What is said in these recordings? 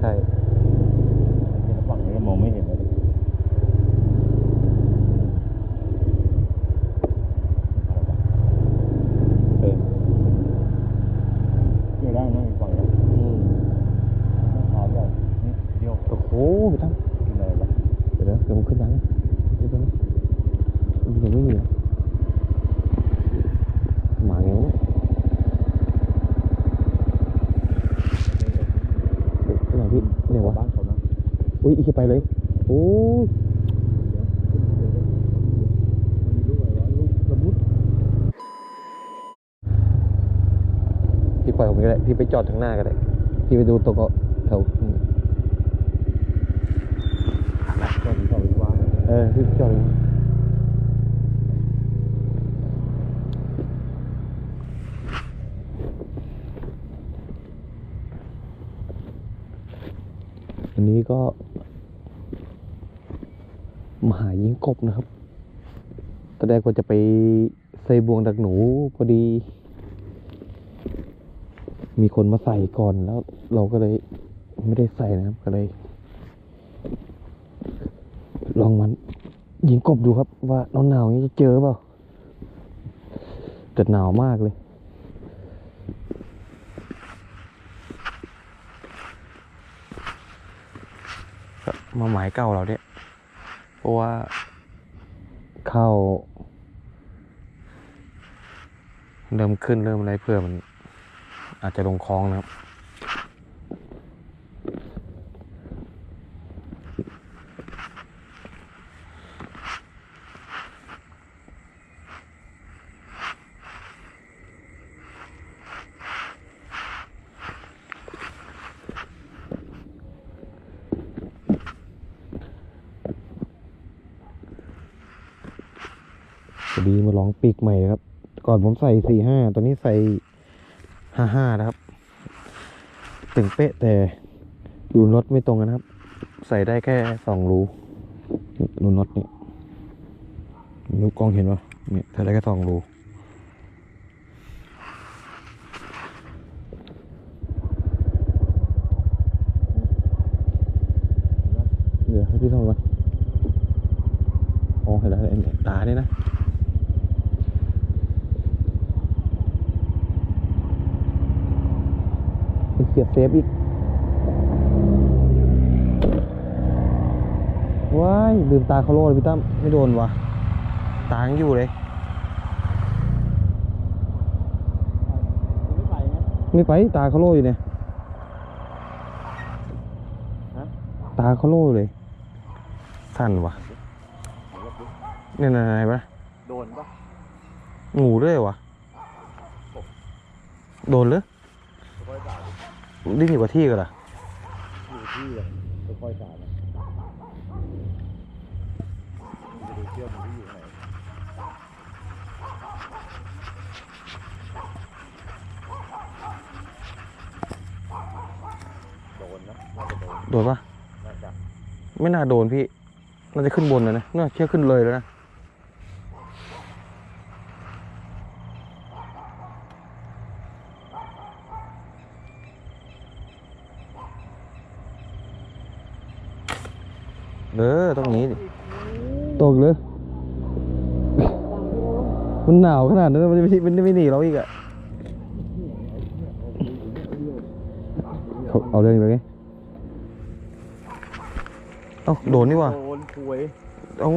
ใช่ฝั่งนี้ก็มองไม่เห็นเลยเออเกี่ยวได้นะอีกฝั่งนี้อืมขาวใหญ่นี่เดียวโอ้โหพี่ตั้มกินอะไรบ้าง เดี๋ยวนะเดี๋ยวผมขึ้นหลังนะเดี๋ยวนะมันยังไม่มีอะหมาไงวะเด็กที่ไหนพี่เนี่ยวะ บ้านเขานะ อุ้ยอีกไปเลยโอ้พี่ปล่อยผมก็ได้พี่ไปจอดทางหน้าก็ได้พี่ไปดูตัวก็แถวก็ถึงเอีกว่าเออพี่จอดอันนี้ก็ มาหายิงกบนะครับตอนแรกว่าจะไปใส่บวงดักหนูพอดี มีคนมาใส่ก่อนแล้วเราก็เลยไม่ได้ใส่นะครับก็เลย ลองมันยิงกบดูครับ ว่าหนาวหนาวๆนี้จะเจอเปล่าแต่หนาวมากเลยมาหมายเก่าเราเนี่ย เพราะว่าเข้า เริ่มขึ้นเริ่มอะไรเพื่อมันอาจจะลงคลองนะครับ พ อดีมาลองปีกใหม่ครับ ก่อนผมใส่สี่ห้าตอนนี้ใส่ห้าห้านะครับถึงเป๊ะแต่รูน็อตไม่ตรงกันนะครับ ใส่ได้แค่สองรูรูน็อตนี่รูกล้องเห็นปะเนี่ยใส่ได้แค่สองรูเดี๋ยวให้พี่ส่องก่อนอ๋อเห็นแล้วเห็นตาเนี่ยนะ เป็นเสียบเซ ฟอีกว้ายลืมตาเขาโลเลยพี่ตั้มไม่โดนวะตายังอยู่เลยไม่ไปไงไม่ไปตาเขาโลอยู่เนี่ยฮะตาเขาโลอยู่เลย สั่นวะเนี่ยไหนไหนปะโดนปะงูด้วยวะโดนเลยค่อยๆสา ดิ้นอยู่กับที่กันล่ะอยู่ที่เลยค่อยๆสาดนะจะดูเชือกมันที่อยู่ไหนโดนนะน่าจะโดนโดนปะน่าจะไม่น่าโดนพี่ น่าจะขึ้นบนเลยนะ น่าเชื่อขึ้นเลยแล้วนะ เออต้องหนี้ดิตกเลยมันหนาวขนาดนั้นมันไม่มันไม่หนีเราอีกอะเขาเอาเรื่องไปไงเอ้าโดนนี่ว่ะโดนคุยเอ้า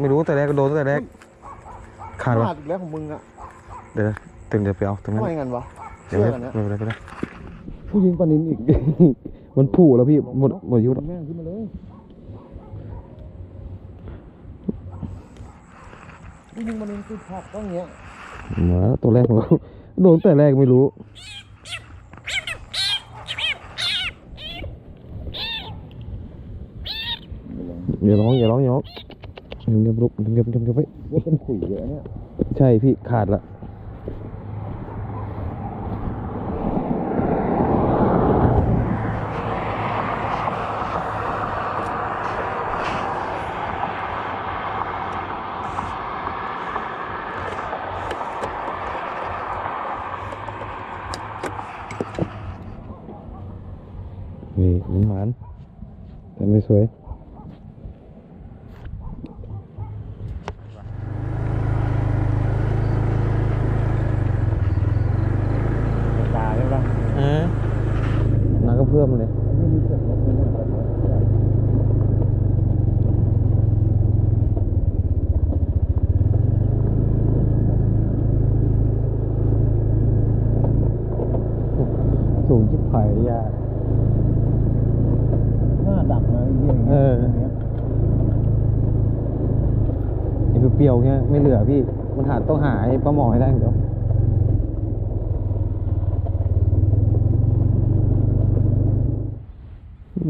ไม่รู้แต่แรกก็โดนตั้งแต่แรกขาดวะขาดอีกแล้วของมึงอะเดี๋ยวตึงเดี๋ยวไปเอาตรงนั้นทำไมงั้นวะเดี๋ยวเชื่ไม่อกันนะไม่เป็นไรไม่เป็นไรผู้ยิงปานินอีก มันผูแล้วพี่หมดหมดอายุแล้วแม่งขึ้นมาเลย นี่ยิงมันคือผักต้องเงี้ยมาตัวแรกของเราโดนแต่แรกไม่รู้อย่าร้องอย่าร้องอย่าร้องเงียบๆลุกเงียบๆเงียบๆเงียบๆไว้ว่าเป็นขุยเยอะเนี่ยใช่พี่ขาดละ นี่มันมาแต่ไม่สวยตาใช่ปะเออน้าก็เพิ่มเลยไม่มีเสียงรถไม่ต้องอะไรสูงชิบหายยา หน้าดับนะไอ้เหี้ยเออ ไอ้เปรี้ยวๆเงี้ยไม่เหลือพี่ มันหาต้องหาไอ้ปลาหมอให้ได้เดี๋ยว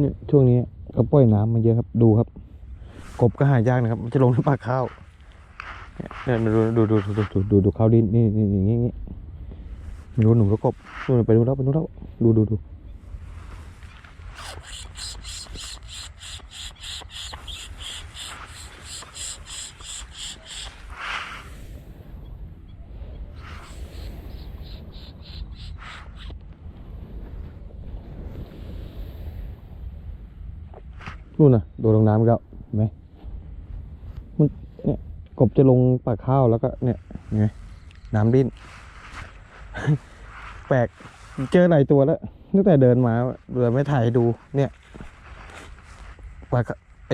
เนี่ยช่วงนี้ก็ปล่อยน้ำมาเยอะครับดูครับ กบก็หายากนะครับ มันจะลงในปากข้าวเนี่ยเนี่ยดูดูดูดูดูดูดูข้าวดินนี่นี่นี่อย่างงี้ไม่รู้หนูก็กบนู่นไปดูแล้วไปดูแล้วดูดูดู นู่นน่ะโดดลงน้ำกแล้วเห็นไหมมันเนี่ยกบจะลงปากข้าวแล้วก็เนี่ยเห็นไหมน้ำดิ้น แปลกเจอหลายตัวแล้วตั้งแต่เดินมาเลยไม่ถ่ายให้ดู เนี่ยปลาไอ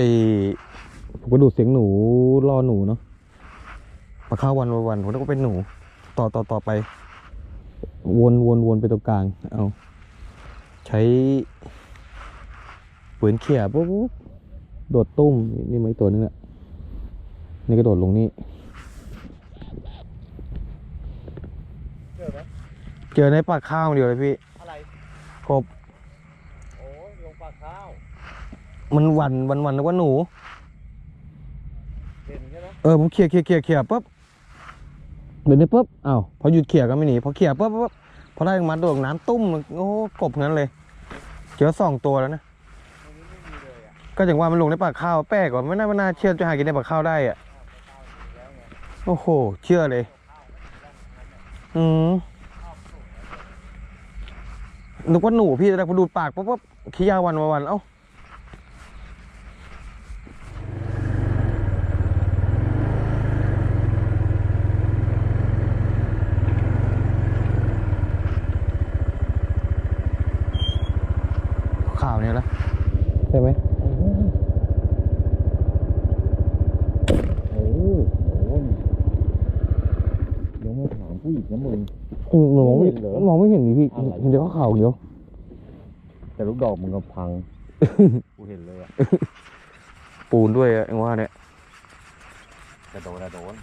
ผมก็ดูเสียงหนูรอหนูเนาะปลาข้าววันวันผมนึกว่าเป็นหนู ต่อต่อต่อไป วนวนวนไปตรงกลางเอาใช้ปืนเขี่ยบปุ๊บ โดดตุ้ม นี่มาอีกตัวนึงแหละนี่ก็โดดลงนี่ เจอไหมเจอในปากข้าวเดียวเลยพี่อะไรกบโอ้ยลงปลาข้าวมันหวันวันวันนึกว่าหนู เห็นใช่ไหมเออผมเขี่ยเขี่ยเขี่ยเขี่ยปุ๊บเดี๋ยวนี้ปุ๊บอ้าวพอหยุดเขี่ยก็ไม่หนีพอเขี่ยปุ๊บปุ๊บพอได้มาโดดน้ำตุ้มโอ้โหกบงั้นเลย เจอสองตัวแล้วนะ ตรงนี้ไม่มีเลยอะ ก็อย่างว่ามันลงในปากข้าวแปลกว่าไม่น่าไม่น่าเชื่อจะหากินในปากข้าวได้อะโอ้โห เชื่อเลย อืมนึกว่าหนูพี่แต่พอดูดปากปุ๊บปุ๊บขี้ยาวันมาวันเอ้าข่าวเนี่ยละใช่ไหม โอ้โหโอ้โหยังไม่ถามผู้หญิงนะมึง อืมมอง ไม่ไม่เห็นเหรอ มองไม่เห็นนี่พี่อะไรเห็นแต่ข้าวขาวเดียวแต่ลูกดอกมึงก็พัง กูเห็นเลยอะปูนด้วยอะเองว่าเนี่ยกระโดดกระโดด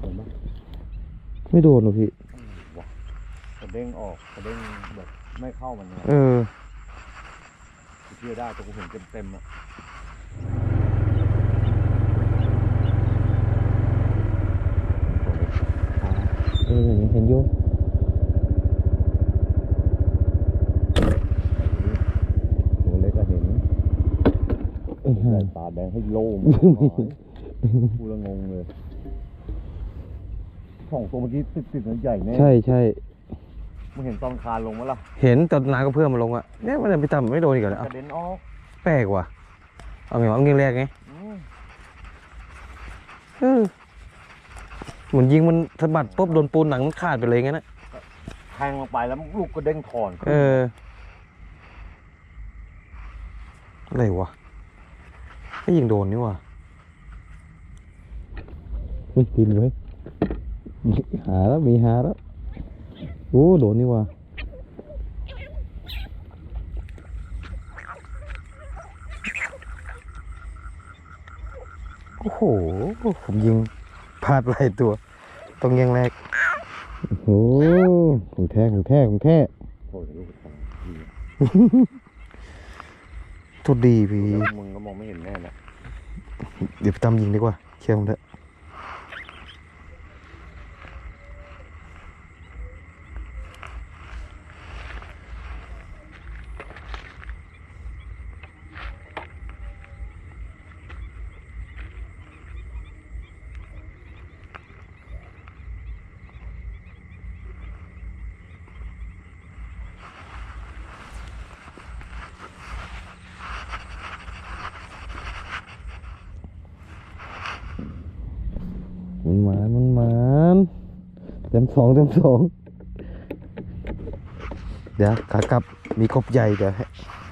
เห็นไหมไม่โดนหรอกพี่ว้ากระเด้งออกกระเด้งแบบไม่เข้ามันเลยเออ กูเชื่อได้แต่กูเห็นเต็มๆอะ เอ อเห็นอยู่ตัวเล็กก็เห็นไอ้ห่าใส่ตาแดงให้โล่งกูละงงเลยสองตัวเมื่อกี้ติดติดๆนั้นใหญ่แน่ใช่ใช่มึงเห็นตอนคานลงมั้ยล่ะ เห็นแต่น้าก็เพื่อนมาลงอะเนี่ยมันไปทำไม่โดนอีกเหรอกระเด็นออกแปลกว่ะเอาไงวะเอาเงี้ยแรกไงอืมเออ เหมือนยิงมันสะบัดปุ๊บโดนปูนหนังมันขาดไปเลยงั้นนะแทงลงไปแล้วลูกก็เด้งถอนขึ้นเอออะไรวะไม่ยิงโดนนี่ว่ะไม่กินไว้ยหาแล้วมีหาแล้วโอ้โดนนี่ว่ะโอ้โหผมยิงพลาดหลายตัว ต้องยิงแรก โอ้โหของแท้ของแท้ของแท้โอ้ยลูกตาดีทุดดีพี่แล้วมึงก็มองไม่เห็นแน่นะเดี๋ยวไปตามยิงดีกว่าเชื่อผมเถอะ หมานมันหมานเต็มสองเต็มสองเดี๋ยวขากลับมีกบใหญ่เดี๋ยวให้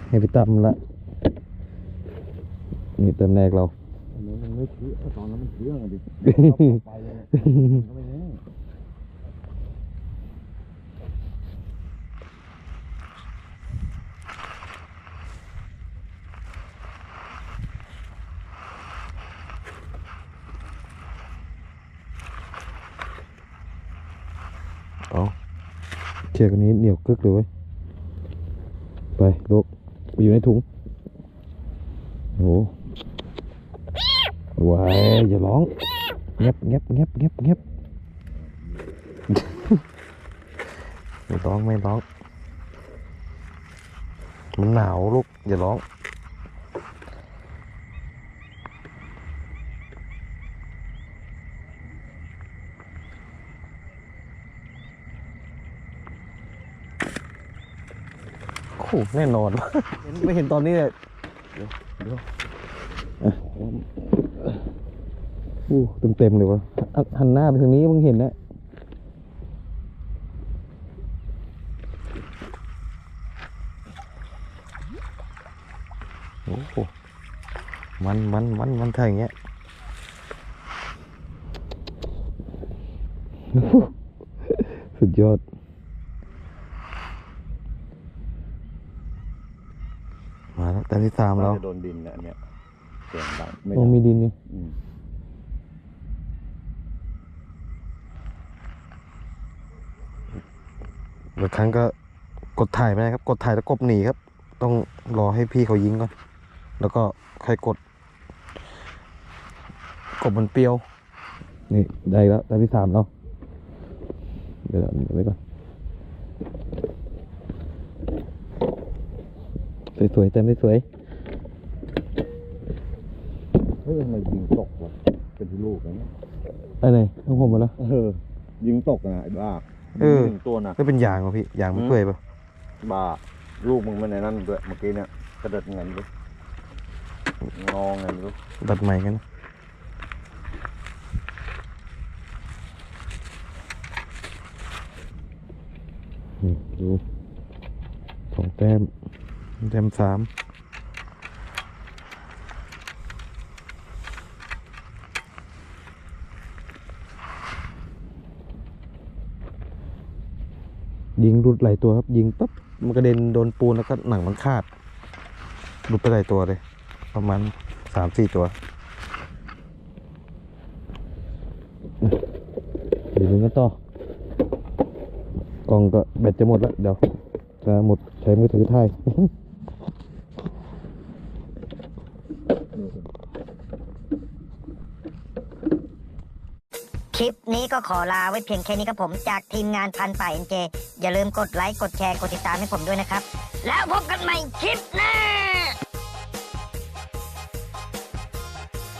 ให้ไปตำละนี่เต็มแรกเราอันนี้มันไม่เชื่อตอนนั้นมันเชื่องอะดิไปเลยมันก็ไม่แน่ เอา เชือกอันนี้เหนียวกึกเลยเว้ย ไปลุกไปอยู่ในถุง โอ้ว้ายอย่าร้องเงียบเงียบเงียบเงียบเงียบไม่ร้องไม่ร้อง มันหนาวลูกอย่าร้อง โอ้โหแน่นอน เห็นไม่เห็นตอนนี้เลยเดี๋ยวเดี๋ยวอะอู้เต็มเต็มๆเลยวะอะหันหน้าไปทางนี้มึงเห็นนะโอ้โหมันมันมันมันถ้าอย่างเงี้ยสุดยอด มาแล้วแต่ ที่สามมันแล้ว จะโดนดินนะอันเนี่ยเสียงดังไม่โอ้ดังมีดินนี่อืมบางครั้งก็กดถ่ายไม่ได้ครับ กดถ่ายแล้วกบหนีครับ ต้องรอให้พี่เขายิงก่อน แล้วก็ค่อยกด กบมันเปรี้ยว นี่ได้แล้วแต่ที่สามแล้ว เดี๋ยวเดี๋ยวไว้ก่อน สวยๆเต็มสวยเฮ้ยทำไมยิงตกวะเป็นที่ลูกนะเนี่ยๆอันไหนของผมหมดแล้ว เออ ยิงตกนะไอ้บ้าเออ ยิงหนึ่งตัวนะ ก็เป็นยางวะพี่ยางมันอืม เปื่อยปะบ้าลูกมึงไม่ในนั่นด้วยเมื่อกี้เนี่ยกระเดิดเงินด้วยงอเงินด้วยดัดใหม่กันนะนี่ดูสองแต้ม แต้มสามยิงรุดหลายตัวครับ ยิงปั๊บมันกระเด็นโดนปูนแล้วก็หนังมันขาดหลุดไปหลายตัวเลย ประมาณสามสี่ตัวเดี๋ยวดูกันต่อกล่องก็แบตจะหมดแล้ว เดี๋ยวจะหมดใช้มือถือถ่าย ลิปนี้ก็ขอลาไว้เพียงแค่นี้ครับผมจากทีมงานพันป่าเอ็นเจอย่าลืมกดไลค์กดแชร์กดติดตามให้ผมด้วยนะครับ แล้วพบกันใหม่คลิปหน้า